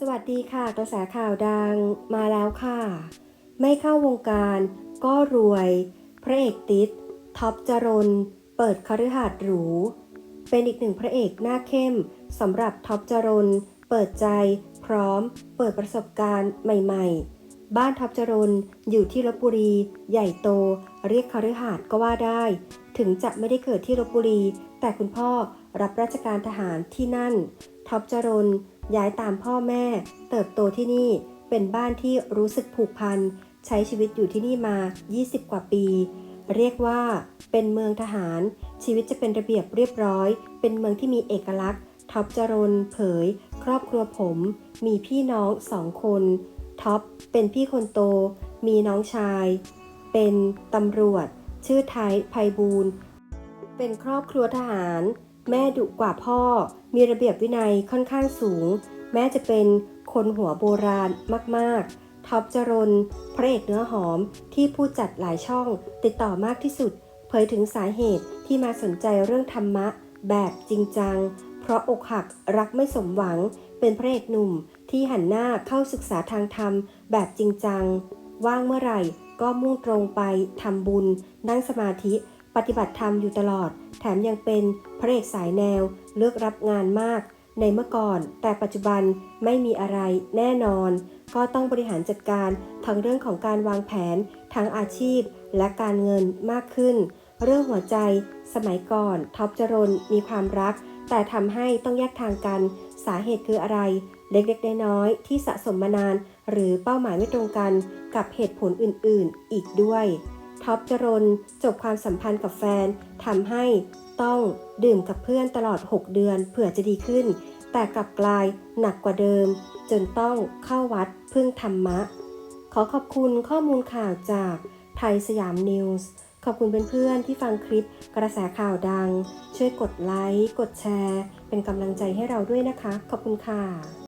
สวัสดีค่ะกระแสข่าวดังมาแล้วค่ะ ไม่เข้าวงการก็รวย พระเอกติดท็อปจรน เปิดคฤหาสน์หรู เป็นอีกหนึ่งพระเอกหน้าเข้มสำหรับท็อปจรน เปิดใจ พร้อม เปิดประสบการณ์ใหม่ ๆ บ้านท็อปจรนอยู่ที่ลบบุรี ใหญ่โต เรียกคฤหาสน์ก็ว่าได้ ถึงจะไม่ได้เกิดที่ลบบุรี แต่คุณพ่อรับราชการทหารที่นั่น ท็อปจรนย้ายตามพ่อแม่ เติบโตที่นี่เป็นบ้านที่รู้สึกผูกพัน ใช้ชีวิตอยู่ที่นี่มา 20 กว่าปี เรียกว่าเป็นเมืองทหาร ชีวิตจะเป็นระเบียบเรียบร้อย เป็นเมืองที่มีเอกลักษณ์ ท็อปจรนเผย ครอบครัวผม มีพี่น้องสองคน ท็อปเป็นพี่คนโต มีน้องชาย เป็นตำรวจ ชื่อไทยไพบูลเป็นครอบครัวทหาร แม่ดุกว่าพ่อ มีระเบียบวินัยค่อนข้างสูง แม่จะเป็นคนหัวโบราณมากๆ ท็อปจรนพระเอกเนื้อหอมที่ผู้จัดหลายช่องติดต่อมากที่สุด เผยถึงสาเหตุที่มาสนใจเรื่องธรรมะ แบบจริงจัง เพราะอกหักรักไม่สมหวัง เป็นพระเอกหนุ่มที่หันหน้าเข้าศึกษาทางธรรม แบบจริงจัง ว่างเมื่อไหร่ก็มุ่งตรงไปทำบุญ นั่งสมาธิ ปฏิบัติธรรมอยู่ตลอด แถมยังเป็นพระเอกสายแนว เลือกรับงานมาก ในเมื่อก่อน แต่ปัจจุบันไม่มีอะไรแน่นอน ก็ต้องบริหารจัดการทั้งเรื่องของการวางแผนทั้งอาชีพ และการเงินมากขึ้น เรื่องหัวใจ สมัยก่อนท็อปจรนมีความรัก แต่ทำให้ต้องแยกทางกัน สาเหตุคืออะไร เล็กๆน้อยๆที่สะสมมานาน หรือเป้าหมายไม่ตรงกันกับเหตุผลอื่นๆ อีกด้วย ท็อปจรนจบความสัมพันธ์กับแฟนทำให้ต้องดื่มกับเพื่อนตลอด 6 เดือนเผื่อจะดีขึ้น แต่กลับกลายหนักกว่าเดิม จนต้องเข้าวัดพึ่งธรรมะ ขอขอบคุณข้อมูลข่าวจากไทยสยามนิวส์ขอบคุณเพื่อนๆที่ฟังคลิปกระแสข่าวดัง ช่วยกดไลค์ กดแชร์ เป็นกำลังใจให้เราด้วยนะคะ ขอบคุณค่ะ